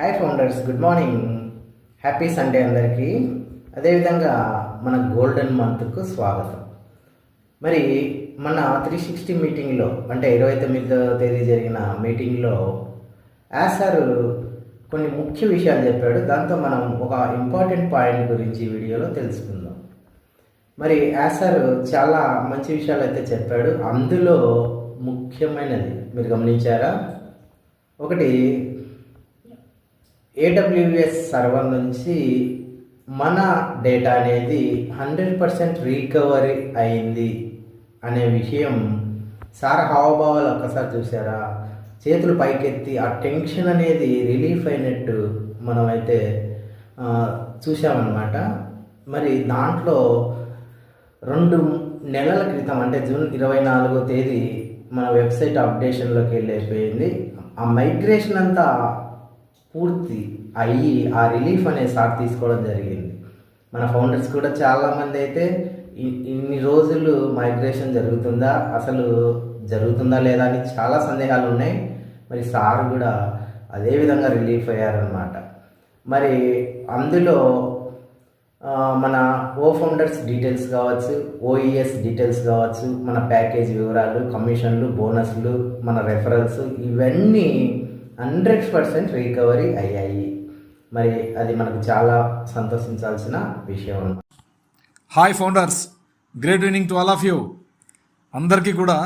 Hi founders good morning happy Sunday అందరికీ. అదేవిధంగా మన గోల్డెన్ మంత్కు స్వాగతం. మరి మన త్రీ సిక్స్టీ మీటింగ్లో అంటే ఇరవై తొమ్మిదో తేదీ జరిగిన మీటింగ్లో యాజ్ కొన్ని ముఖ్య విషయాలు చెప్పాడు. దాంతో మనం ఒక ఇంపార్టెంట్ పాయింట్ గురించి వీడియోలో తెలుసుకుందాం. మరి యాజ్ సార్ చాలా మంచి విషయాలు అయితే చెప్పాడు. అందులో ముఖ్యమైనది మీరు గమనించారా? ఒకటి ఏడబ్ల్యూఎస్ సర్వర్ నుంచి మన డేటా అనేది హండ్రెడ్ పర్సెంట్ రీకవరీ అయింది అనే విషయం సార్ హావభావాలు ఒక్కసారి చూసారా చేతులు పైకెత్తి ఆ టెన్షన్ అనేది రిలీఫ్ అయినట్టు మనమైతే చూసామన్నమాట మరి దాంట్లో రెండు నెలల క్రితం అంటే జూన్ ఇరవై నాలుగో తేదీ మన వెబ్సైట్ అప్డేషన్లోకి వెళ్ళిపోయింది. ఆ మైగ్రేషన్ అంతా పూర్తి అయ్యి ఆ రిలీఫ్ అనే సార్ తీసుకోవడం జరిగింది. మన ఫౌండర్స్ కూడా చాలామంది అయితే ఇన్ని రోజులు మైగ్రేషన్ జరుగుతుందా అసలు జరుగుతుందా లేదా అని చాలా సందేహాలు ఉన్నాయి. మరి సార్ కూడా అదే విధంగా రిలీఫ్ అయ్యారనమాట మరి అందులో మన ఓ ఫౌండర్స్ డీటెయిల్స్ కావచ్చు ఓఈఎస్ డీటెయిల్స్ కావచ్చు మన ప్యాకేజ్ వివరాలు కమిషన్లు బోనస్లు మన రెఫరల్స్ ఇవన్నీ హండ్రెడ్ పర్సెంట్ రికవరీ అయ్యాయి. మరి అది మనకు చాలా సంతోషించాల్సిన విషయం. Hi founders great evening to all of you అందరికీ కూడా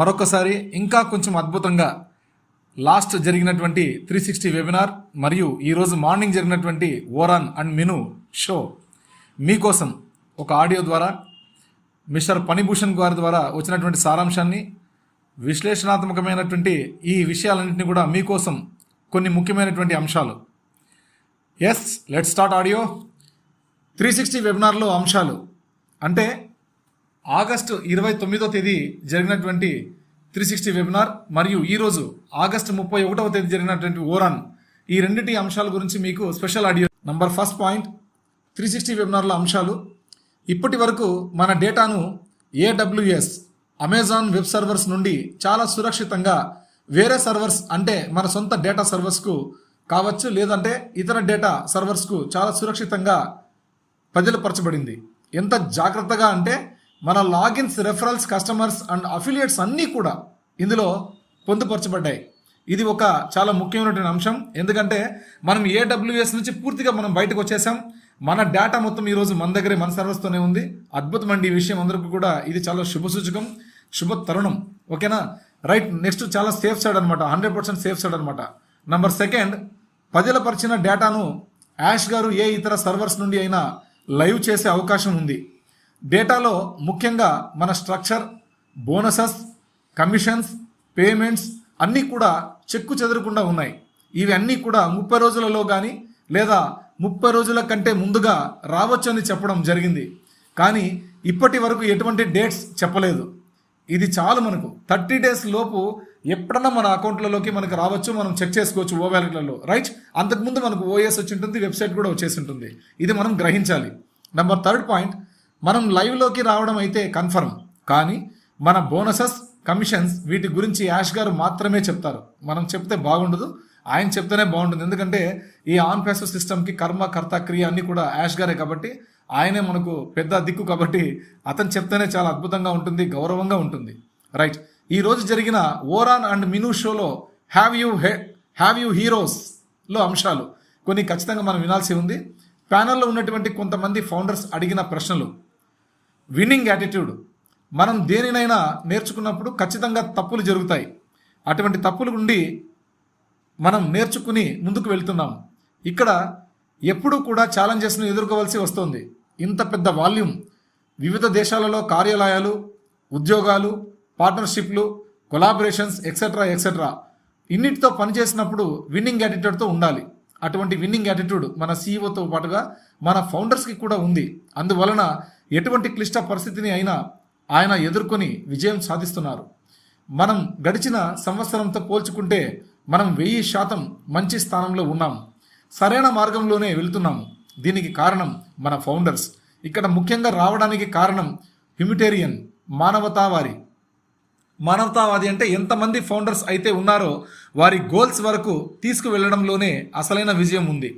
మరొకసారి ఇంకా కొంచెం అద్భుతంగా లాస్ట్ జరిగినటువంటి త్రీ సిక్స్టీ వెబినార్ మరియు ఈరోజు మార్నింగ్ జరిగినటువంటి ఓరాన్ అండ్ మిను షో మీకోసం ఒక ఆడియో ద్వారా మిస్టర్ పనిభూషణ్ గారి ద్వారా వచ్చినటువంటి సారాంశాన్ని విశ్లేషణాత్మకమైనటువంటి ఈ విషయాలన్నింటినీ కూడా మీకోసం కొన్ని ముఖ్యమైనటువంటి అంశాలు. Yes let start audio three sixty వెబినార్లో అంశాలు. అంటే ఆగస్టు ఇరవై తొమ్మిదో తేదీ జరిగినటువంటి త్రీ సిక్స్టీ వెబినార్ మరియు ఈరోజు ఆగస్టు ముప్పై ఒకటవ తేదీ జరిగినటువంటి ఓరాన్. ఈ రెండింటి అంశాల గురించి మీకు special audio number first point three sixty వెబినార్ల అంశాలు. ఇప్పటి వరకు మన డేటాను ఏడబ్ల్యూఎస్ అమెజాన్ వెబ్ సర్వర్స్ నుండి చాలా సురక్షితంగా వేరే సర్వర్స్ అంటే మన సొంత డేటా సర్వర్స్కు కావచ్చు లేదంటే ఇతర డేటా సర్వర్స్కు చాలా సురక్షితంగా పదిలపరచబడింది. ఎంత జాగ్రత్తగా అంటే మన logins referrals customers and affiliates అన్నీ కూడా ఇందులో పొందుపరచబడ్డాయి. ఇది ఒక చాలా ముఖ్యమైనటువంటి అంశం. ఎందుకంటే మనం ఏడబ్ల్యూఎస్ నుంచి పూర్తిగా మనం బయటకు వచ్చేసాం. మన డేటా మొత్తం ఈరోజు మన దగ్గరే మన సర్వర్స్తోనే ఉంది. అద్భుతమండి ఈ విషయం. అందరికీ కూడా ఇది చాలా శుభ సూచకం శుభ తరుణం ఓకేనా? రైట్ నెక్స్ట్ చాలా సేఫ్ సైడ్ అనమాట హండ్రెడ్ పర్సెంట్ సేఫ్ సైడ్ అనమాట నంబర్ సెకండ్ పదిలపరిచిన డేటాను యాష్ గారు ఏ ఇతర సర్వర్స్ నుండి అయినా లైవ్ చేసే అవకాశం ఉంది. డేటాలో ముఖ్యంగా మన స్ట్రక్చర్ బోనసెస్ కమిషన్స్ పేమెంట్స్ అన్నీ కూడా చెక్కు చెదరకుండా ఉన్నాయి. ఇవన్నీ కూడా ముప్పై రోజులలో కానీ లేదా ముప్పై రోజుల కంటే ముందుగా రావచ్చని చెప్పడం జరిగింది. కానీ ఇప్పటి వరకు ఎటువంటి డేట్స్ చెప్పలేదు. ఇది చాలు మనకు. థర్టీ డేస్ లోపు ఎప్పుడన్నా మన అకౌంట్లలోకి మనకు రావచ్చు మనం చెక్ చేసుకోవచ్చు ఓ వ్యాలెట్లలో. రైట్? అంతకుముందు మనకు ఓఎస్ వచ్చి ఉంటుంది వెబ్సైట్ కూడా వచ్చేసి ఉంటుంది ఇది మనం గ్రహించాలి. నెంబర్ థర్డ్ పాయింట్ మనం లైవ్లోకి రావడం అయితే కన్ఫర్మ్. కానీ మన బోనసెస్ కమిషన్స్ వీటి గురించి యాష్ గారు మాత్రమే చెప్తారు. మనం చెప్తే బాగుండదు ఆయన చెప్తేనే బాగుంటుంది. ఎందుకంటే ఈ ఆన్ పేసర్ సిస్టమ్కి కర్మ కర్త క్రియ అన్నీ కూడా యాష్ గారే కాబట్టి ఆయనే మనకు పెద్ద దిక్కు కాబట్టి అతను చెప్తేనే చాలా అద్భుతంగా ఉంటుంది గౌరవంగా ఉంటుంది. రైట్ ఈ రోజు జరిగిన ఓరాన్ అండ్ మిను షోలో have you hey have you హీరోస్లో అంశాలు కొన్ని ఖచ్చితంగా మనం వినాల్సి ఉంది. ప్యానల్లో ఉన్నటువంటి కొంతమంది ఫౌండర్స్ అడిగిన ప్రశ్నలు. విన్నింగ్ యాటిట్యూడ్ మనం దేనినైనా నేర్చుకున్నప్పుడు ఖచ్చితంగా తప్పులు జరుగుతాయి. అటువంటి తప్పులు నుండి మనం నేర్చుకుని ముందుకు వెళ్తున్నాం. ఇక్కడ ఎప్పుడూ కూడా ఛాలెంజెస్ను ఎదుర్కోవాల్సి వస్తుంది. ఇంత పెద్ద వాల్యూమ్ వివిధ దేశాలలో కార్యాలయాలు ఉద్యోగాలు పార్ట్నర్షిప్లు కొలాబరేషన్స్ ఎక్సెట్రా ఎక్సెట్రా ఇన్నిటితో పనిచేసినప్పుడు విన్నింగ్ యాటిట్యూడ్తో ఉండాలి. అటువంటి విన్నింగ్ యాటిట్యూడ్ మన సీఈఓతో పాటుగా మన ఫౌండర్స్కి కూడా ఉంది. అందువలన ఎటువంటి క్లిష్ట పరిస్థితిని అయినా ఆయన ఎదుర్కొని విజయం సాధిస్తున్నారు. మనం గడిచిన సంవత్సరంతో పోల్చుకుంటే మనం వెయ్యి శాతం మంచి స్థానంలో ఉన్నాం. సరైన మార్గంలోనే వెళ్తున్నాము. దీనికి కారణం మన ఫౌండర్స్. ఇక్కడ ముఖ్యంగా రావడానికి కారణం హ్యూమిటేరియన్ మానవతావారి మానవతావాది అంటే ఎంతమంది ఫౌండర్స్ అయితే ఉన్నారో వారి గోల్స్ వరకు తీసుకువెళ్ళడంలోనే అసలైన విజయం ఉంది.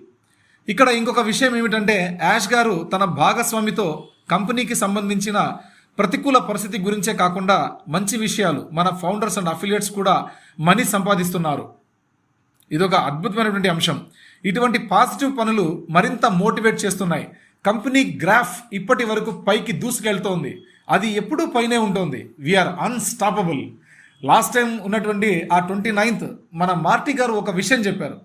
ఇక్కడ ఇంకొక విషయం ఏమిటంటే యాష్ గారు తన భాగస్వామితో కంపెనీకి సంబంధించిన ప్రతికూల పరిస్థితి గురించే కాకుండా మంచి విషయాలు మన ఫౌండర్స్ అండ్ అఫిలియేట్స్ కూడా మనీ సంపాదిస్తున్నారు. ఇదొక అద్భుతమైనటువంటి అంశం. ఇటువంటి పాజిటివ్ పనులు మరింత మోటివేట్ చేస్తున్నాయి. కంపెనీ గ్రాఫ్ ఇప్పటి వరకు పైకి దూసుకెళ్తోంది. అది ఎప్పుడూ పైనే ఉంటుంది. వీఆర్ అన్స్టాపబుల్ లాస్ట్ టైం ఉన్నటువంటి ఆ ట్వంటీ నైన్త్ మన మార్టీ గారు ఒక విషయం చెప్పారు.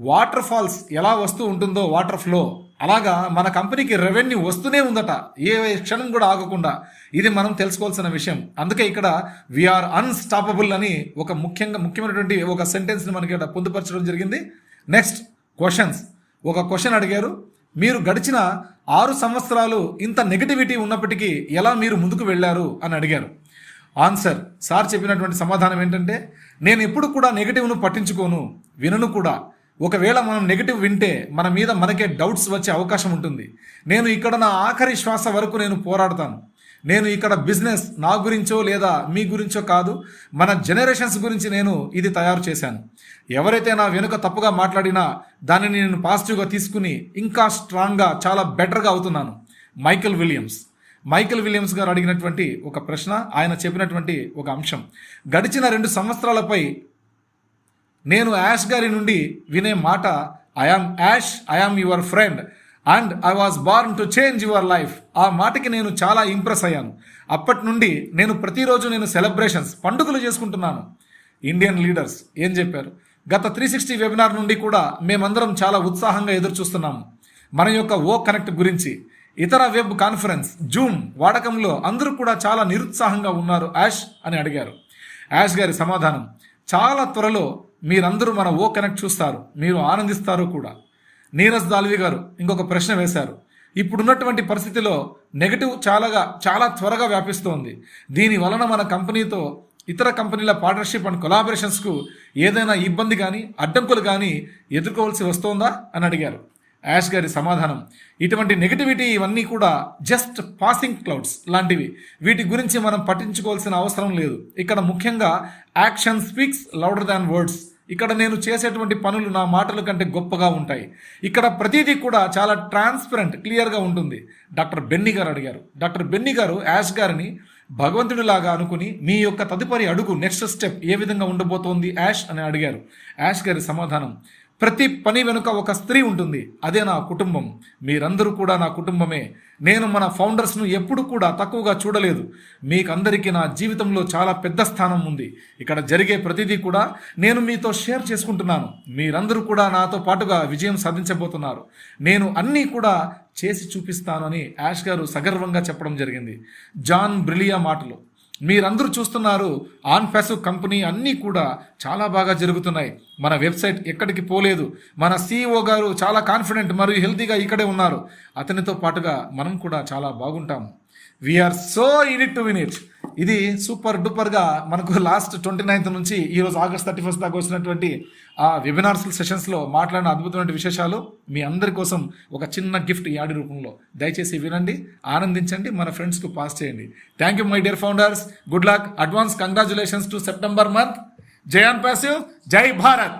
వాటర్ ఫాల్స్ ఎలా వస్తూ ఉంటుందో వాటర్ ఫ్లో అలాగా మన కంపెనీకి రెవెన్యూ వస్తూనే ఉందట. ఏ క్షణం కూడా ఆగకుండా. ఇది మనం తెలుసుకోవాల్సిన విషయం. అందుకే ఇక్కడ వీఆర్ అన్స్టాపబుల్ అని ఒక ముఖ్యంగా ముఖ్యమైనటువంటి ఒక సెంటెన్స్ని మనకి ఇక్కడ పొందుపరచడం జరిగింది. నెక్స్ట్ క్వశ్చన్స్ ఒక క్వశ్చన్ అడిగారు. మీరు గడిచిన ఆరు సంవత్సరాలు ఇంత నెగటివిటీ ఉన్నప్పటికీ ఎలా మీరు ముందుకు వెళ్ళారు అని అడిగారు. ఆన్సర్ సార్ చెప్పినటువంటి సమాధానం ఏంటంటే నేను ఎప్పుడు కూడా నెగిటివ్ను పట్టించుకోను వినను కూడా. ఒకవేళ మనం నెగిటివ్ వింటే మన మీద మనకే డౌట్స్ వచ్చే అవకాశం ఉంటుంది. నేను ఇక్కడ నా ఆఖరి శ్వాస వరకు నేను పోరాడతాను. నేను ఇక్కడ బిజినెస్ నా గురించో లేదా మీ గురించో కాదు మన జనరేషన్స్ గురించి నేను ఇది తయారు చేశాను. ఎవరైతే నా వెనుక తప్పుగా మాట్లాడినా దానిని నేను పాజిటివ్గా తీసుకుని ఇంకా స్ట్రాంగ్గా చాలా బెటర్గా అవుతున్నాను. మైకేల్ విలియమ్స్ మైకేల్ విలియమ్స్ గారు అడిగినటువంటి ఒక ప్రశ్న ఆయన చెప్పినటువంటి ఒక అంశం. గడిచిన రెండు సంవత్సరాలపై నేను యాష్ గారి నుండి వినే మాట I am Yash I am your friend and I was born to change your life ఆ మాటకి నేను చాలా ఇంప్రెస్ అయ్యాను. అప్పటి నుండి నేను ప్రతిరోజు నేను సెలబ్రేషన్స్ పండుగలు చేసుకుంటున్నాను. ఇండియన్ లీడర్స్ ఏం చెప్పారు? గత త్రీ సిక్స్టీ వెబినార్ నుండి కూడా మేమందరం చాలా ఉత్సాహంగా ఎదురు చూస్తున్నాము మన యొక్క ఓ కనెక్ట్ గురించి. ఇతర వెబ్ కాన్ఫరెన్స్ జూమ్ వాడకంలో అందరూ కూడా చాలా నిరుత్సాహంగా ఉన్నారు యాష్ అని అడిగారు. యాష్ గారి సమాధానం చాలా త్వరలో మీరందరూ మన ఓ కనెక్ట్ చూస్తారు మీరు ఆనందిస్తారు కూడా. నీరజ్ దాల్వి గారు ఇంకొక ప్రశ్న వేశారు. ఇప్పుడున్నటువంటి పరిస్థితిలో నెగటివ్ చాలాగా చాలా త్వరగా వ్యాపిస్తోంది. దీని వలన మన కంపెనీతో ఇతర కంపెనీల పార్ట్నర్షిప్ అండ్ కొలాబరేషన్స్కు ఏదైనా ఇబ్బంది కానీ అడ్డంకులు కానీ ఎదుర్కోవాల్సి వస్తోందా అని అడిగారు. యాష్ గారి సమాధానం ఇటువంటి నెగటివిటీ ఇవన్నీ కూడా జస్ట్ పాసింగ్ క్లౌడ్స్ లాంటివి. వీటి గురించి మనం పట్టించుకోవాల్సిన అవసరం లేదు. ఇక్కడ ముఖ్యంగా action speaks louder than words. ఇక్కడ నేను చేసేటువంటి పనులు నా మాటల కంటే గొప్పగా ఉంటాయి. ఇక్కడ ప్రతిదీ కూడా చాలా ట్రాన్స్పరెంట్ క్లియర్గా ఉంటుంది. డాక్టర్ బెన్నీ గారు అడిగారు. డాక్టర్ బెన్నీ గారు యాష్ గారిని భగవంతుడిలాగా అనుకుని మీ యొక్క తదుపరి అడుగు నెక్స్ట్ స్టెప్ ఏ విధంగా ఉండబోతోంది యాష్ అని అడిగారు. యాష్ గారి సమాధానం ప్రతి పని వెనుక ఒక స్త్రీ ఉంటుంది. అదే నా కుటుంబం. మీరందరూ కూడా నా కుటుంబమే. నేను మన ఫౌండర్స్ను ఎప్పుడు కూడా తక్కువగా చూడలేదు. మీకందరికీ నా జీవితంలో చాలా పెద్ద స్థానం ఉంది. ఇక్కడ జరిగే ప్రతిదీ కూడా నేను మీతో షేర్ చేసుకుంటున్నాను. మీరందరూ కూడా నాతో పాటుగా విజయం సాధించబోతున్నారు. నేను అన్నీ కూడా చేసి చూపిస్తానని యాష్ గారు సగర్వంగా చెప్పడం జరిగింది. జాన్ బ్రిలియా మాటలు. మీరందరూ చూస్తున్నారు ఆన్ ప్యాసు కంపెనీ అన్నీ కూడా చాలా బాగా జరుగుతున్నాయి. మన వెబ్సైట్ ఎక్కడికి పోలేదు. మన సీఈఓ గారు చాలా కాన్ఫిడెంట్ మరియు హెల్తీగా ఇక్కడే ఉన్నారు. అతనితో పాటుగా మనం కూడా చాలా బాగుంటాం. We are so in to win it ఇది సూపర్ డూపర్గా మనకు లాస్ట్ ట్వంటీ నైన్త్ నుంచి ఈరోజు ఆగస్ట్ థర్టీ ఫస్ట్ దాకా వచ్చినటువంటి ఆ వెబినార్స్ సెషన్స్లో మాట్లాడిన అద్భుతమైన విశేషాలు మీ అందరి కోసం ఒక చిన్న గిఫ్ట్ యాడి రూపంలో దయచేసి వినండి ఆనందించండి మన ఫ్రెండ్స్కు పాస్ చేయండి. Thank you my dear founders good luck advance congratulations to September month Zion passive జై భారత్